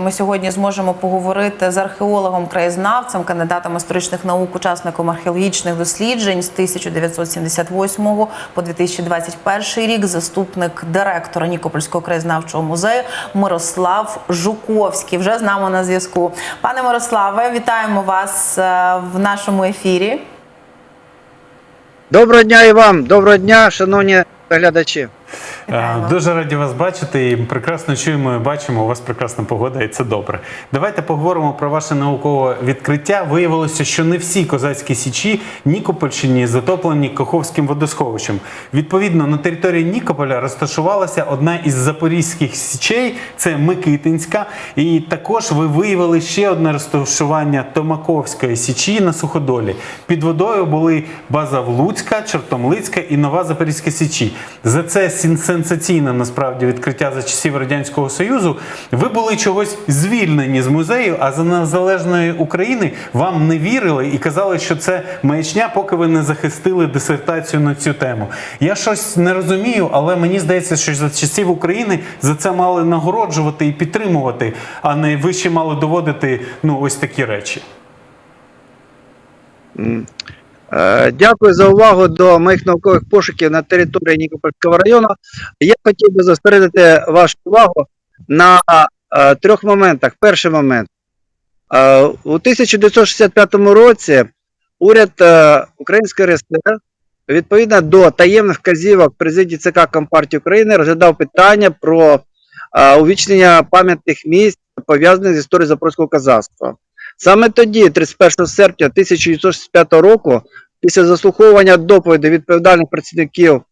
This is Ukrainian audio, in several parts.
Ми сьогодні зможемо поговорити з археологом, краєзнавцем, кандидатом історичних наук, учасником археологічних досліджень з 1978 по 2021 рік, заступник директора Нікопольського краєзнавчого музею Мирослав Жуковський. Вже з нами на зв'язку. Пане Мирославе, вітаємо вас е, в нашому ефірі. Доброго дня і вам, доброго дня, шановні глядачі. Вітаємо. Е, Дуже раді вас бачити і прекрасно чуємо і бачимо. У вас прекрасна погода, і це добре. Давайте поговоримо про ваше наукове відкриття. Виявилося, що не всі козацькі січі Нікопольщині затоплені Каховським водосховищем. Відповідно, на території Нікополя розташувалася одна із запорізьких січей, це Микитинська. І також ви виявили ще одне розташування Томаковської січі на суходолі. Під водою були база Влуцька, Чортомлицька і Нова Запорізька січі. За це сенсаційне насправді відкриття за часів радянського союзу. Ви були чогось звільнені з музею, а за незалежної України вам не вірили і казали, що це маячня, поки ви не захистили дисертацію на цю тему. Я щось не розумію, але мені здається, що за часів України за це мали нагороджувати і підтримувати, а не ви ще мали доводити ну ось такі речі. Е, Дякую за увагу до моїх наукових пошуків на території Нікопольського району. Я хотів би зосередити вашу увагу на е, трьох моментах. Перший момент. Е, у 1965 році уряд е, Української РСР відповідно до таємних вказівок президії ЦК Компартії України розглядав питання про е, увічнення пам'ятних місць, пов'язаних з історією Запорізького казацтва. Саме тоді, 31 серпня 1965 року, після заслуховування доповідей відповідальних працівників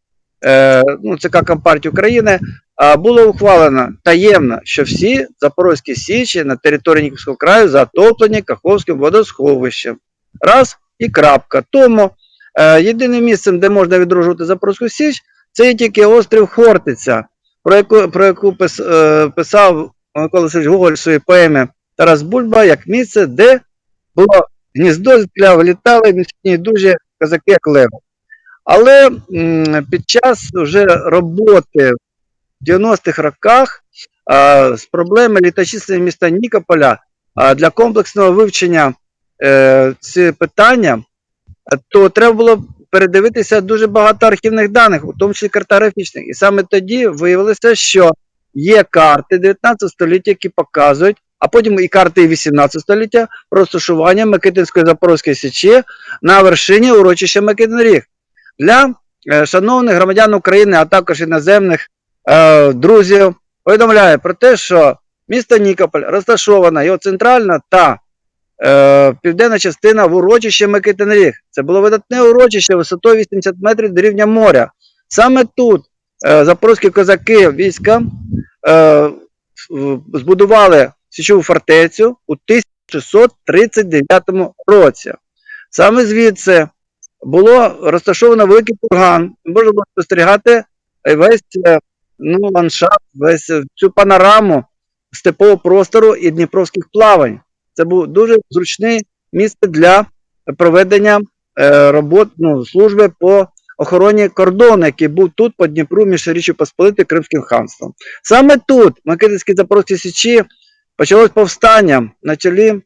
е, ну, ЦК Компартії України, а, було ухвалено таємно, що всі Запорозькі січі на території Нікопольського краю затоплені Каховським водосховищем. Раз і крапка. Тому е, єдиним місцем, де можна відроджувати Запорозьку Січ, це є тільки острів Хортиця, про яку, про яку пис, е, писав Микола Васильович Гоголь в своїй поемі Тарас Бульба як місце, де було гніздо, звідкля вилітали міцні дуже козаки як леви. Але під час вже роботи в 90-х роках а, з проблеми літочислення міста Нікополя а, для комплексного вивчення е, ці питання, то треба було передивитися дуже багато архівних даних, у тому числі картографічних. І саме тоді виявилося, що є карти 19 століття, які показують, а потім і карти 18 століття розташування Микитинської Запорозької січі на вершині урочища Микитин Ріг. Для е, шановних громадян України, а також іноземних е, друзів, повідомляю про те, що місто Нікополь розташоване його центральна та е, південна частина в урочищі Микитин Ріг. Це було видатне урочище висотою 80 метрів до рівня моря. Саме тут е, запорозькі козаки війська е, збудували січову фортецю у 1639 році. Саме звідси було розташовано великий курган. Можна було спостерігати весь е, ну, ландшафт, весь е, цю панораму степового простору і дніпровських плавань. Це був дуже зручне місце для проведення е, робот ну, служби по охороні кордону, який був тут по Дніпру між Річчю Посполитою і Кримським ханством. Саме тут, в Микитинській Січі, почалось повстання на чолі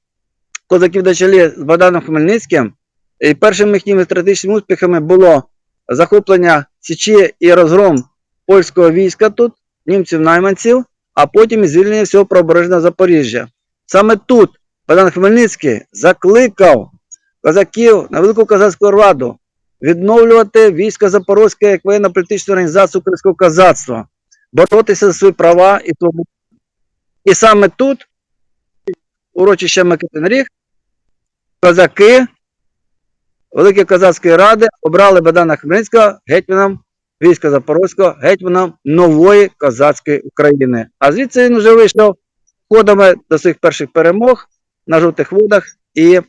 козаків на чолі з Богданом Хмельницьким. І першими їхніми стратегічними успіхами було захоплення Січі і розгром польського війська тут, німців-найманців, а потім і звільнення всього правобережного Запоріжжя. Саме тут Богдан Хмельницький закликав козаків на Велику Козацьку Раду відновлювати військо Запорозьке як воєнно-політичну організацію українського козацтва, боротися за свої права і свободу. І саме тут, урочище Микитин Ріг, козаки Великої Козацької ради обрали Богдана Хмельницького гетьманом війська Запорозького, гетьманом нової козацької України. А звідси він вже вийшов ходами до своїх перших перемог на жовтих водах і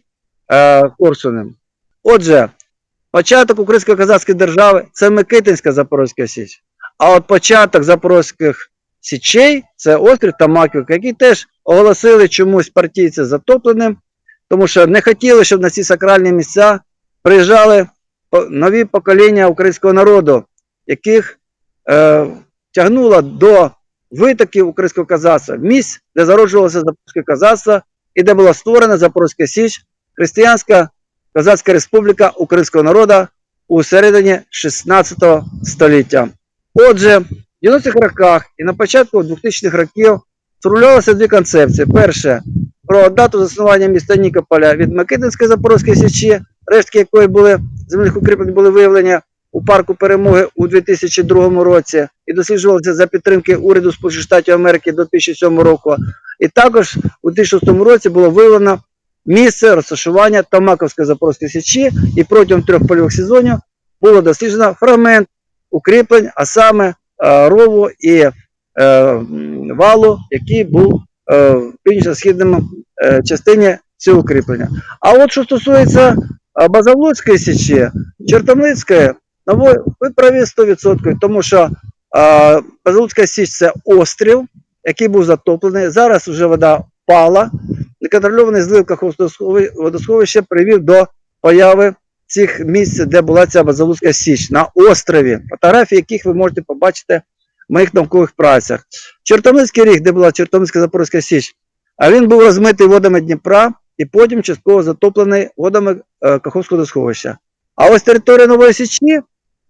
е, Корсунем. Отже, початок Української козацької держави це Микитинська Запорозька Січ. А от початок Запорозьких Січей це острів Тамаківка, який теж оголосили чомусь партійці затопленим, тому що не хотіли, щоб на ці сакральні місця приїжджали нові покоління українського народу, яких е, тягнуло до витоків українського козацтва, місць, де зароджувалося Запорозьке козацтво і де була створена Запорозька Січ, християнська козацька республіка українського народу у середині 16 століття. Отже, в 90-х роках і на початку 2000-х років сформулювалися дві концепції. Перше про дату заснування міста Нікополя від Микитинської Запорозької січі, рештки якої були земельних укріплень були виявлені у парку перемоги у 2002 році і досліджувалися за підтримки уряду Сполучених Штатів Америки до 2007 року. І також у 2006 році було виявлено місце розташування Томаковської Запорозької січі, і протягом трьох польових сезонів було досліджено фрагмент укріплень, а саме рову і е, валу, який був е, в північно-східному е, частині цього укріплення. А от що стосується е, Базавлуцької січі, Чертомлицької, ну ви, ви праві 100%, тому що е, Базавлуцька січ це острів, який був затоплений. Зараз вже вода впала. Неконтрольований злив водосховища привів до появи цих місць, де була ця Базалузька Січ на острові, фотографії яких ви можете побачити в моїх наукових працях. Чортомлицький ріг, де була Чортомлицька Запорозька Січ, а він був розмитий водами Дніпра і потім частково затоплений водами е, Каховського водосховища. А ось територія Нової Січі,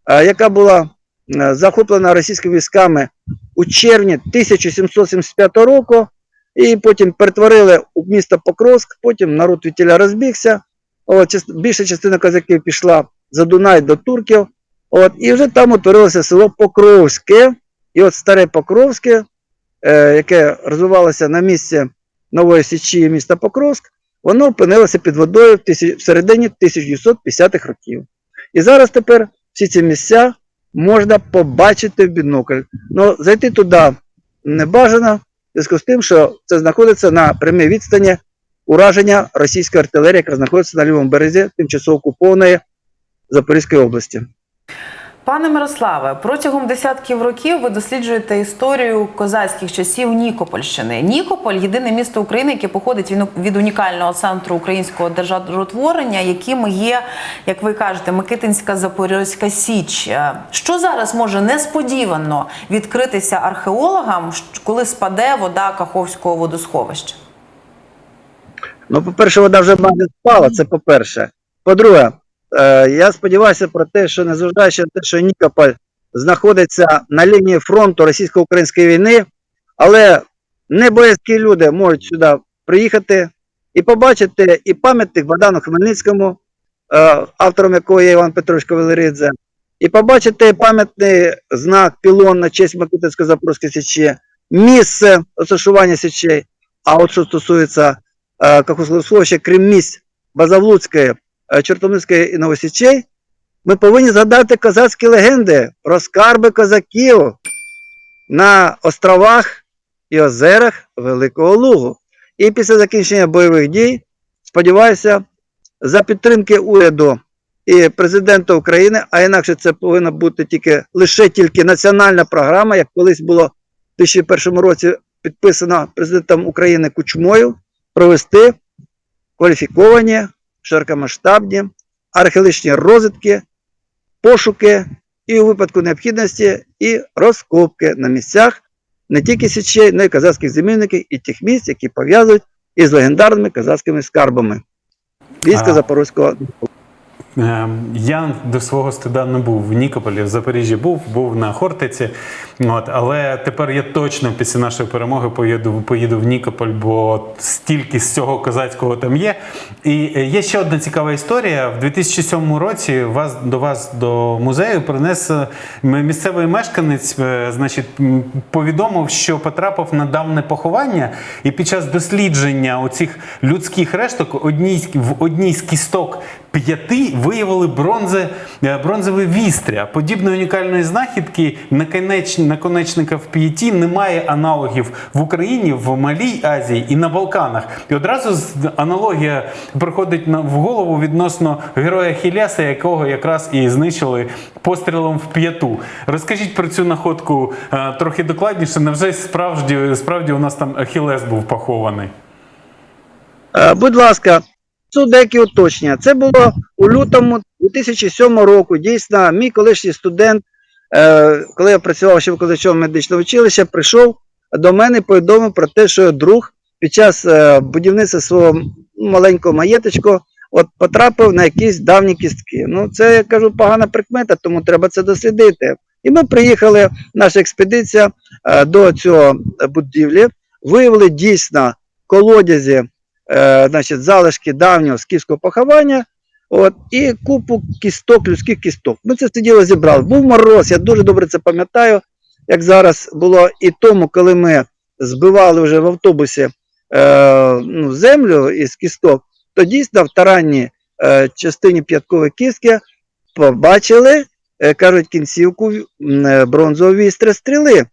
е, яка була е, захоплена російськими військами у червні 1775 року, і потім перетворили у місто Покровськ, потім народ від тіля розбігся. От, більша частина козаків пішла за Дунай до турків. От, і вже там утворилося село Покровське. І от старе Покровське, е, яке розвивалося на місці Нової Січі міста Покровськ, воно опинилося під водою в, тисяч, в середині 1950-х років. І зараз тепер всі ці місця можна побачити в бінокль. Ну, зайти туди не бажано, в зв'язку з тим, що це знаходиться на прямій відстані ураження російської артилерії, яка знаходиться на лівому березі тимчасово окупованої Запорізької області. Пане Мирославе, протягом десятків років ви досліджуєте історію козацьких часів Нікопольщини. Нікополь єдине місто України, яке походить від- унікального центру українського державотворення, яким є, як ви кажете, Микитинська Запорізька Січ. Е, Що зараз може несподівано відкритися археологам, коли спаде вода Каховського водосховища? Ну, по-перше, вода вже майже спала, це по-перше. По-друге, е, я сподіваюся про те, що незважаючи на те, що Нікополь знаходиться на лінії фронту російсько-української війни, але небоязкі люди можуть сюди приїхати і побачити і пам'ятник Богдану Хмельницькому, е, автором якого є Іван Петрович Кавалеридзе, і побачити пам'ятний знак пілон на честь Микитинської Запорізької січі, місце розташування січей. А от що стосується е, Кахословсховища, крім місць Базавлуцької, е, Чортомлицької і Новосічей, ми повинні згадати козацькі легенди про скарби козаків на островах і озерах Великого Лугу. І після закінчення бойових дій, сподіваюся, за підтримки уряду і президента України, а інакше це повинна бути тільки лише тільки національна програма, як колись було в 2001 році підписано президентом України Кучмою, провести кваліфіковані, широкомасштабні археологічні розвідки, пошуки і у випадку необхідності, і розкопки на місцях не тільки січей, але й казацьких земельників і тих місць, які пов'язують із легендарними казацькими скарбами війська. Запорозького. Ем, Я до свого стида не був в Нікополі, в Запоріжжі був, був на Хортиці. От, але тепер я точно після нашої перемоги поїду, поїду в Нікополь, бо стільки з цього козацького там є. І е, є ще одна цікава історія. В 2007 році вас до вас до музею принес е, місцевий мешканець, е, значить, повідомив, що потрапив на давне поховання, і під час дослідження оцих людських решток одній, в одній з кісток п'яти виявили бронзи, е, бронзове вістря. Подібної унікальної знахідки наконечника в п'яті немає аналогів в Україні, в Малій Азії і на Балканах. І одразу аналогія приходить в голову відносно героя Хіляса, якого якраз і знищили пострілом в п'яту. Розкажіть про цю находку е, трохи докладніше. Невже справді, справді у нас там Ахілес був похований? Е, Будь ласка, тут деякі уточнення. Це було у лютому 2007 року. Дійсно, мій колишній студент, е, коли я працював ще викладачом медичного училища, прийшов до мене і повідомив про те, що друг під час е, будівництва свого маленького маєточку от потрапив на якісь давні кістки. Ну, це я кажу погана прикмета, тому треба це дослідити. І ми приїхали, наша експедиція е, до цього будівлі, виявили дійсно колодязі, е, значить, залишки давнього скіфського поховання. От, і купу кісток, людських кісток. Ми це все зібрали. Був мороз, я дуже добре це пам'ятаю, як зараз було і тому, коли ми збивали вже в автобусі е, ну, землю із кісток, то дійсно в таранній е, частині п'яткової кістки побачили, е, кажуть, кінцівку е, бронзової вістри стріли.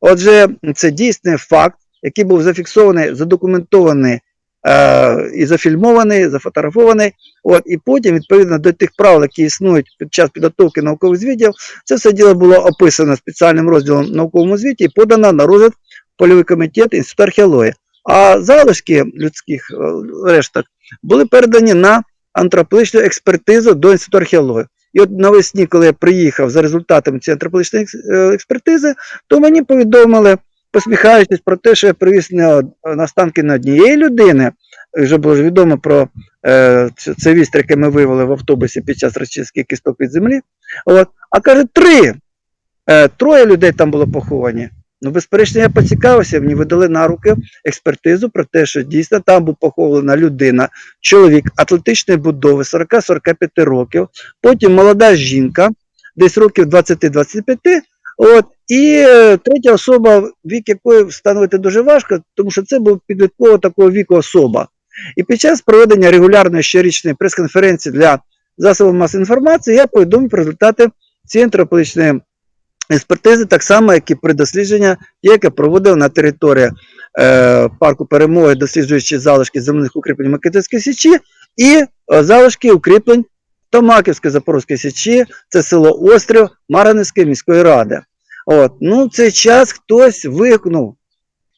Отже, це дійсний факт, який був зафіксований, задокументований е, і зафільмований, зафотографований. От, і потім, відповідно до тих правил, які існують під час підготовки наукових звітів, це все діло було описано спеціальним розділом в науковому звіті і подано на розгляд польовий комітет Інституту археології. А залишки людських е, решток були передані на антропологічну експертизу до Інституту археології. І от навесні, коли я приїхав за результатами цієї антропологічної е, експертизи, то мені повідомили, посміхаючись про те, що я привіз не од- на однієї людини. Вже було ж відомо про е, це, вістр, яке ми виявили в автобусі під час розчистки кісток від землі. От, а каже, три. Е, троє людей там було поховані. Ну, безперечно, я поцікавився, мені видали на руки експертизу про те, що дійсно там був похована людина, чоловік атлетичної будови 40-45 років, потім молода жінка, десь років 20-25, от, і е, третя особа, вік якої встановити дуже важко, тому що це був підліткового такого віку особа. І під час проведення регулярної щорічної прес-конференції для засобів масової інформації я повідомив про результати цієї антропологічної експертизи, так само, як і при дослідження, яке проводив на території е, парку перемоги, досліджуючи залишки земних укріплень Микитівської січі і е, залишки укріплень Томаківської Запорозької січі, це село Острів Марганецької міської ради. От, ну, цей час хтось вигукнув: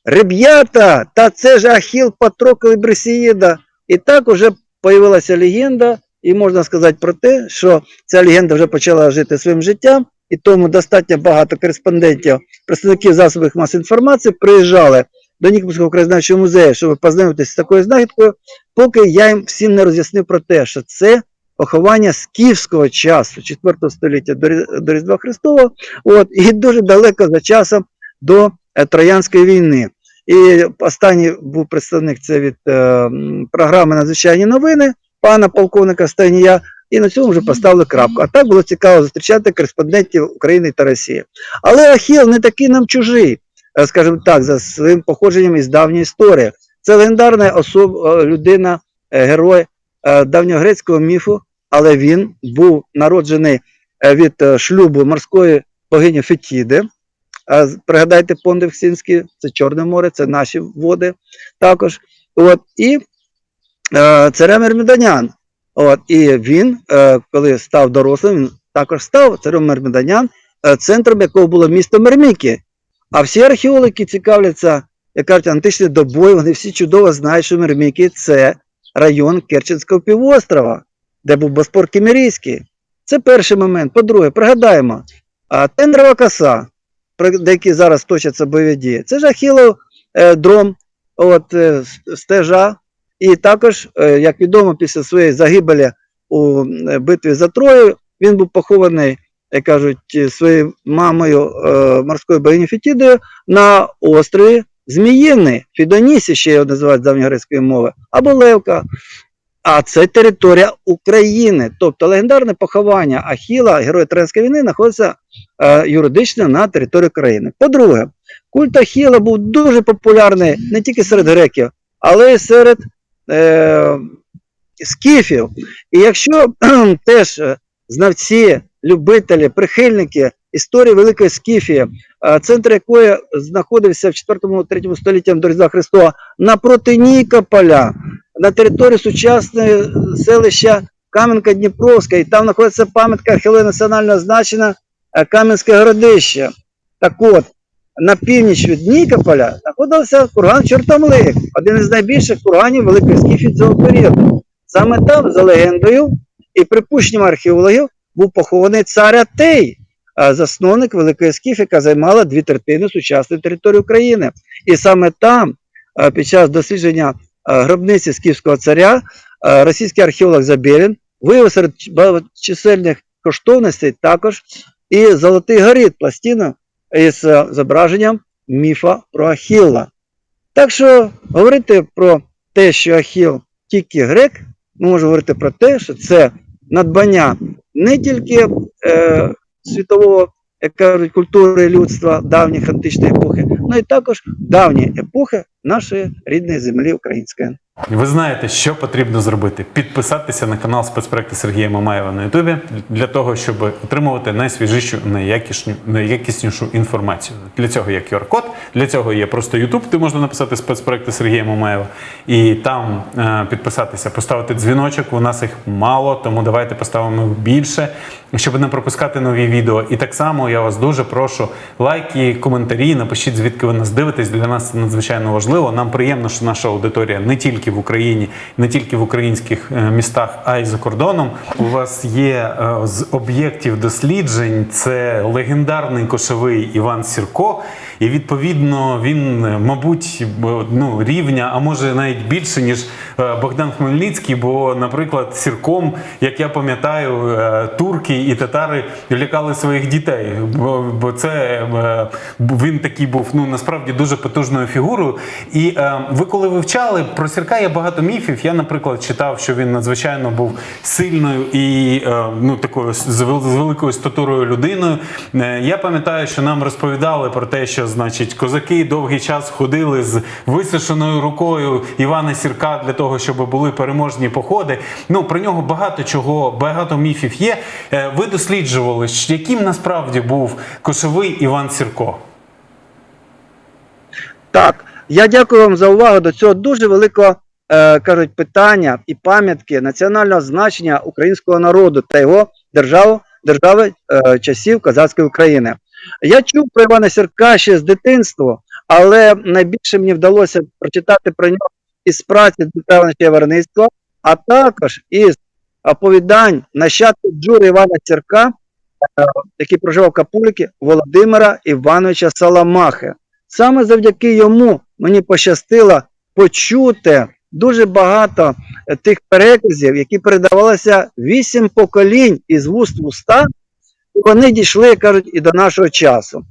Ребята, та це ж Ахіл Патрокл і Бресіїда. І так уже появилася легенда, і можна сказати про те, що ця легенда вже почала жити своїм життям, і тому достатньо багато кореспондентів, представників засобів масової інформації приїжджали до Нікопольського краєзнавчого музею, щоб познайомитися з такою знахідкою, поки я їм всім не роз'яснив про те, що це поховання скіфського часу, 4 століття до, Різдва Христового, от, і дуже далеко за часом до е, Троянської війни. І останній був представник це від е, програми Надзвичайні новини пана полковника Стайнія, і на цьому вже поставили крапку. А так було цікаво зустрічати кореспондентів України та Росії. Але Ахіл не такий нам чужий, е, скажімо так, за своїм походженням із давньої історії. Це легендарна особа, людина, е, герой е, давньогрецького міфу, але він був народжений е, від е, шлюбу морської богині Фетіди. Пригадайте Понди це Чорне море, це наші води також. От, і е, царем Ерміданян. От, і він, е, коли став дорослим, він також став царем Мерміданян, е, центром якого було місто Мерміки. А всі археологи, цікавляться, як кажуть, античною добою, вони всі чудово знають, що Мерміки це район Керченського півострова, де був Боспор Кімерійський. Це перший момент. По-друге, пригадаємо, Тендрова коса, про які зараз точаться бойові дії, це ж Ахілов е, дром, от, е, стежа. І також, е, як відомо, після своєї загибелі у е, битві за Трою, він був похований, як кажуть, е, своєю мамою е, морською богині на острові Зміїний, Фідонісі, ще його називають з давньогрецької мови, або Левка. А це територія України. Тобто легендарне поховання Ахіла, героя Троянської війни, знаходиться е, юридично на території країни. По-друге, культ Ахіла був дуже популярний не тільки серед греків, але й серед е, скіфів. І якщо теж е, знавці, любителі, прихильники історії Великої Скіфії, е, центр якої знаходився в 4-3 столітті до Різдва Христова напроти Нікополя, на території сучасного селища Кам'янка Дніпровська, і там знаходиться пам'ятка археології національного значення е, Кам'янське городище. Так от, на північ від Нікополя знаходився курган Чортомлик, один із найбільших курганів Великої Скіфії цього періоду. Саме там, за легендою і припущенням археологів, був похований цар Атей, засновник Великої Скіф, яка займала дві третини сучасної території України. І саме там, е, під час дослідження гробниці скіфського царя, е, російський археолог Забєрін виявив серед чисельних коштовностей також і золотий горит пластину із е, зображенням міфа про Ахілла. Так що говорити про те, що Ахіл тільки грек, ми можемо говорити про те, що це надбання не тільки е, світового, як кажуть, культури людства давніх античної епохи, але й також давньої епохи нашої рідної землі української. Ви знаєте, що потрібно зробити: підписатися на канал спецпроекту Сергія Мамаєва на Ютубі для того, щоб отримувати найсвіжішу, найякісну, найякіснішу інформацію. Для цього є QR-код, для цього є просто Ютуб, де можна написати спецпроекти Сергія Мамаєва і там е, підписатися, поставити дзвіночок. У нас їх мало, тому давайте поставимо більше, щоб не пропускати нові відео. І так само я вас дуже прошу лайки, коментарі, напишіть, звідки ви нас дивитесь. Для нас це надзвичайно важливо. Нам приємно, що наша аудиторія не тільки в Україні, не тільки в українських е, містах, а й за кордоном. У вас є е, з об'єктів досліджень це легендарний кошовий Іван Сірко. І відповідно він, е, мабуть, ну, рівня, а може навіть більше, ніж е, Богдан Хмельницький, бо, наприклад, сірком, як я пам'ятаю, е, турки і татари лякали своїх дітей. Бо, це він такий був ну насправді дуже потужною фігурою. І ви коли вивчали про сірка, є багато міфів. Я, наприклад, читав, що він надзвичайно був сильною і ну такою з великою статурою людиною. Я пам'ятаю, що нам розповідали про те, що значить козаки довгий час ходили з висушеною рукою Івана Сірка для того, щоб були переможні походи. Ну про нього багато чого, багато міфів є. Е, Ви досліджували, яким насправді був кошовий Іван Сірко. Так, я дякую вам за увагу до цього дуже великого е, кажуть, питання і пам'ятки національного значення українського народу та його держави, держави е, часів козацької України. Я чув про Івана Сірка ще з дитинства, але найбільше мені вдалося прочитати про нього із праці Дмитра Івановича а також із оповідань нащадків Джури Івана Сірка, е, який проживав в Капуліки, Володимира Івановича Саламахи. Саме завдяки йому мені пощастило почути дуже багато е, тих переказів, які передавалися вісім поколінь із вуст в уста, вони дійшли, кажуть, і до нашого часу.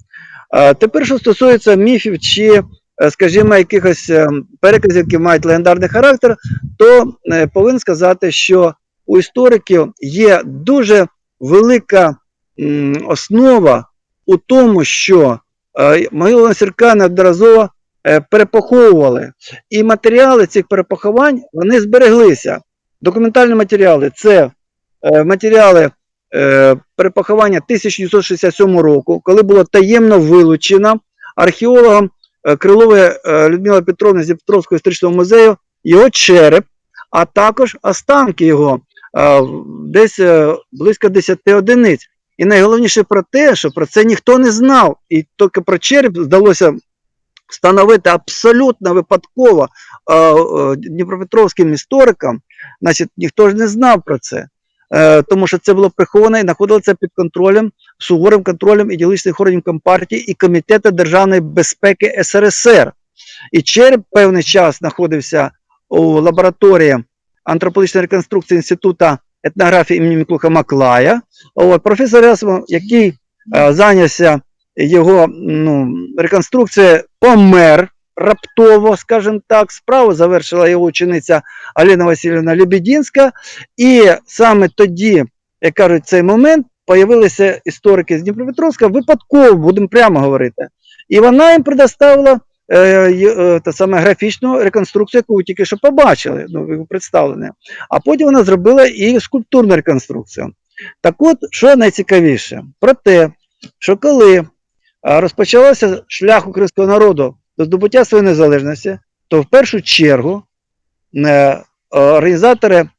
Тепер, що стосується міфів чи, е, скажімо, якихось е, переказів, які мають легендарний характер, то е, повинен сказати, що у істориків є дуже велика основа у тому, що могилу Сірка неодноразово перепоховували. І матеріали цих перепоховань вони збереглися. Документальні матеріали це матеріали перепоховання 1967 року, коли було таємно вилучено археологом е, Крилової е, Людмила Петровна з Дніпровського історичного музею його череп, а також останки його е, десь е, близько 10 одиниць. І найголовніше про те, що про це ніхто не знав. І тільки про череп вдалося встановити абсолютно випадково е, е, дніпропетровським історикам. Значить, ніхто ж не знав про це. Е, тому що це було приховано і знаходилося під контролем, суворим контролем ідеологічних органів Компартії і Комітету державної безпеки СРСР. І череп певний час знаходився у лабораторії антропологічної реконструкції Інституту етнографії імені Міклуха Маклая. От, професор Ясмов, який е, зайнявся його ну, реконструкцією, помер раптово, скажімо так. Справу завершила його учениця Аліна Васильівна Лебедінська. І саме тоді, як кажуть, цей момент появилися історики з Дніпропетровська, випадково, будемо прямо говорити. І вона їм предоставила е, е, та саме графічну реконструкцію, яку ви тільки що побачили, ну, його представлення. А потім вона зробила і скульптурну реконструкцію. Так от, що найцікавіше? Про те, що коли розпочався шлях українського народу до здобуття своєї незалежності, то в першу чергу е, організатори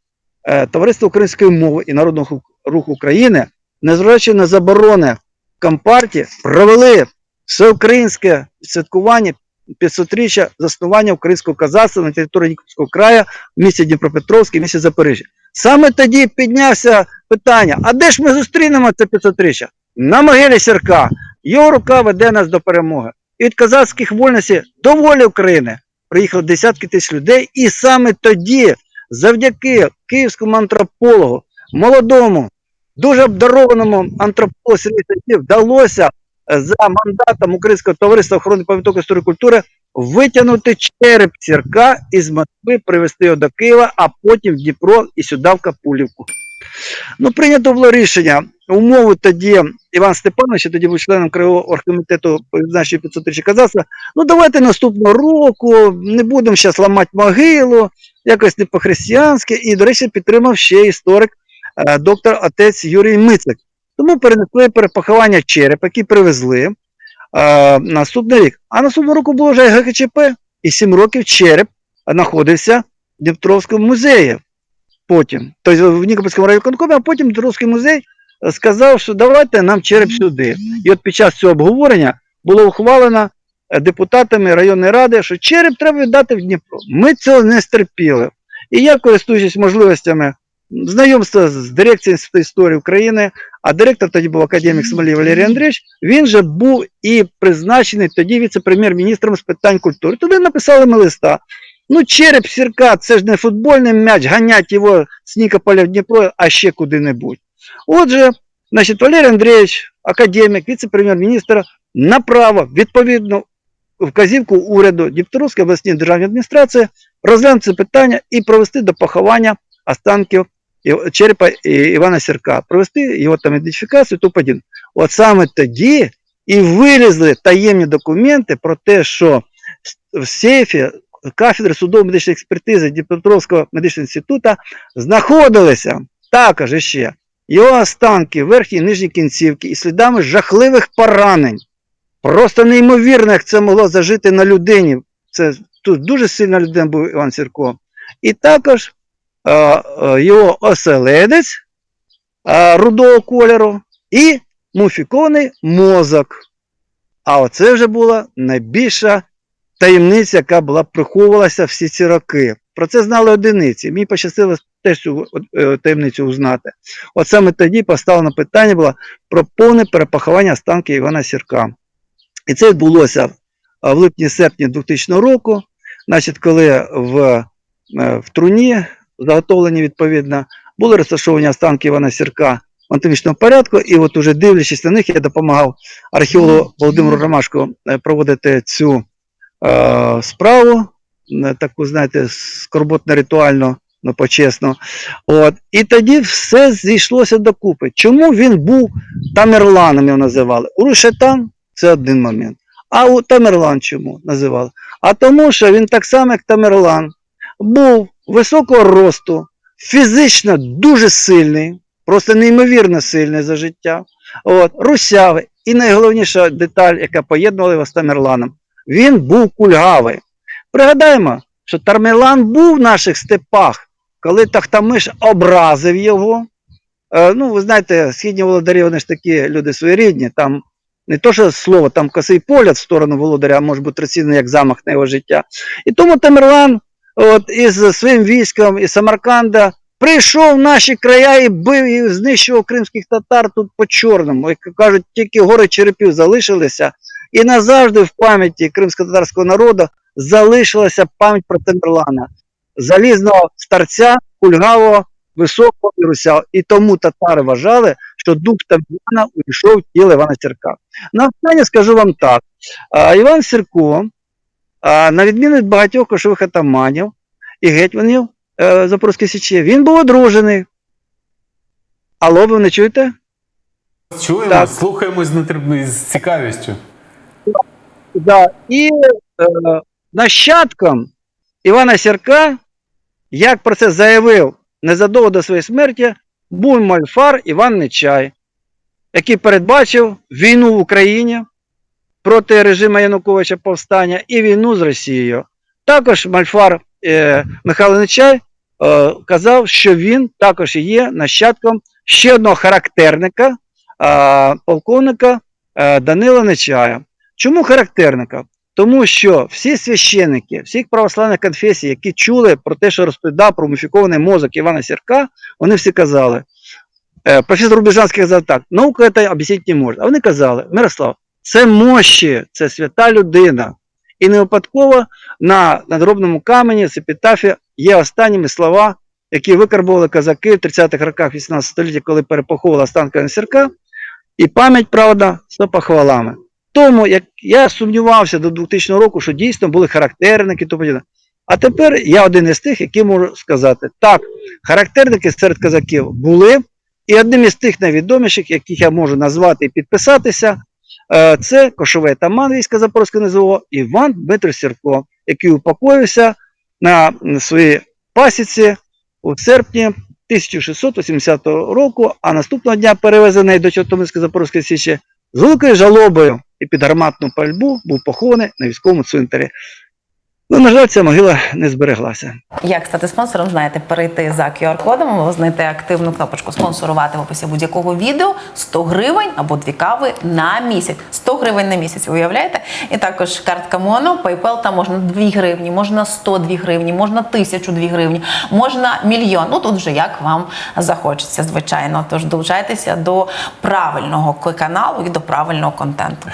е, Товариства української мови і Народного руху України, незважаючи на заборони Компартії, провели всеукраїнське святкування 500-річчя заснування українського казацтва на території Нікопольського краю в місті Дніпропетровське, в місті Запоріжжя. Саме тоді піднявся питання: а де ж ми зустрінемо це 500-річчя? на могилі Сірка. Його рука веде нас до перемоги. І від козацьких вольностей до волі України приїхали десятки тисяч людей. І саме тоді, завдяки київському антропологу, молодому, дуже обдарованому антропологу Сергію Сергію вдалося е, за мандатом Українського товариства охорони пам'яток історії культури витягнути череп Сірка із Москви, привезти його до Києва, а потім в Дніпро і сюди в Капулівку. Ну, прийнято було рішення. Умови тоді Іван Степанович, я тоді був членом Краєвого оргкомітету по відзначенню 500 казацтва. Ну, давайте наступного року, не будемо зараз ламати могилу, якось не по-християнськи. І, до речі, підтримав ще історик, е, доктор отець Юрій Мицик. Тому перенесли перепоховання череп, які привезли е, наступний рік. А наступного року було вже ГКЧП, і 7 років череп знаходився в Дніпровському музеї. Потім, тобто в Нікопольському райвиконкомі, а потім Дніпровський музей сказав, що давайте нам череп сюди. І от під час цього обговорення було ухвалено е, депутатами районної ради, що череп треба віддати в Дніпро. Ми цього не стерпіли. І я, користуючись можливостями знайомства з дирекцією Інституту історії України, а директор тоді був академік Смолій Валерій Андрійович, він же був і призначений тоді віце-прем'єр-міністром з питань культури. Туди написали ми листа. Ну, череп сірка, це ж не футбольний м'яч, ганять його з Нікополя в Дніпро, а ще куди-небудь. Отже, значить, Валерій Андрійович, академік, віце-прем'єр-міністр, направив відповідну вказівку уряду Дніпровської обласній державній адміністрації розглянути це питання і провести до поховання останків черепа Івана Сірка, провести його там ідентифікацію, то подібне. От саме тоді і вилізли таємні документи про те, що в сейфі кафедри судово-медичної експертизи Дніпропетровського медичного інституту знаходилися також ще його останки, верхні і нижні кінцівки, і слідами жахливих поранень. Просто неймовірно, як це могло зажити на людині. Це тут дуже сильна людина був Іван Сірко. І також е, е, його оселедець е, рудого кольору і муфікований мозок. А оце вже була найбільша таємниця, яка була приховувалася всі ці роки. Про це знали одиниці. Мені пощастило теж цю е, таємницю узнати. От саме тоді поставлено питання було про повне перепоховання останків Івана Сірка. І це відбулося е, в липні-серпні 2000 року, значить, коли в, е, в труні, заготовлені відповідно, були розташовані останки Івана Сірка в антимічному порядку, і от уже дивлячись на них, я допомагав археологу Володимиру Ромашку е, проводити цю е, справу, е, таку, знаєте, скорботно ритуально, ну почесно. От. І тоді все зійшлося докупи. Чому він був Тамерланом його називали? Урушетан це один момент. А у Тамерлан чому називали? А тому, що він так само, як Тамерлан, був високого росту, фізично дуже сильний, просто неймовірно сильний за життя. От, русявий. І найголовніша деталь, яка поєднувала його з Тамерланом, він був кульгавий. Пригадаємо, що Тамерлан був в наших степах, коли Тахтамиш образив його. Е, ну, ви знаєте, східні володарі, вони ж такі люди своєрідні, там не то, що слово, там косий погляд в сторону володаря може бути розцінений як замах на його життя. І тому Тамерлан от, із своїм військом із Самарканда прийшов в наші края і бив і знищував кримських татар тут по чорному. Як кажуть, тільки гори черепів залишилися. І назавжди в пам'яті кримсько-татарського народу залишилася пам'ять про Тамерлана, залізного старця, кульгавого, високого і русявого. І тому татари вважали, що дух Тамерлана увійшов в тіло Івана Сірка. На останнє скажу вам так: а, Іван Сірко, а, на відміну від багатьох кошових атаманів і гетьманів е, Запорізької Січі, він був одружений. Алло, ви не чуєте? Чуємо, Так. слухаємо з, з цікавістю. Да. І е, нащадком Івана Сірка, як про це заявив незадовго до своєї смерті, був мальфар Іван Нечай, який передбачив війну в Україні проти режиму Януковича повстання і війну з Росією. Також мальфар е, Михайло Нечай е, казав, що він також є нащадком ще одного характерника, е, полковника е, Данила Нечая. Чому характерника? Тому що всі священники, всіх православних конфесій, які чули про те, що розповідав про муфікований мозок Івана Сірка, вони всі казали: е, професор Рубіжанський казав так: наука це об'яснити не може. А вони казали, Мирослав, це мощі, це свята людина. І не випадково на надробному камені з епітафі є останніми слова, які викарбували козаки в 30-х роках 18 століття, коли перепоховували останки сірка. І пам'ять, правда, з похвалами. Тому як я сумнівався до 2000 року, що дійсно були характерники, то подібне. А тепер я один із тих, який можу сказати, так, характерники серед козаків були, і одним із тих найвідоміших, яких я можу назвати і підписатися, е, це кошовий таман війська Запорозького НЗО Іван Дмитро Сірко, який упокоївся на своїй пасіці у серпні 1680 року, а наступного дня перевезений до Чортомирської Запорозької Січі з великою жалобою і під гарматну пальбу був похований на військовому цвинтарі. Ну, на жаль, ця могила не збереглася. Як стати спонсором, знаєте, перейти за QR-кодом, або знайти активну кнопочку спонсорувати в описі будь-якого відео 100 гривень або дві кави на місяць. 100 гривень на місяць, уявляєте? І також картка Моно, PayPal, там можна 2 гривні, можна 102 гривні, можна 1002 гривні, можна мільйон. Ну тут вже як вам захочеться, звичайно. Тож долучайтеся до правильного каналу і до правильного контенту.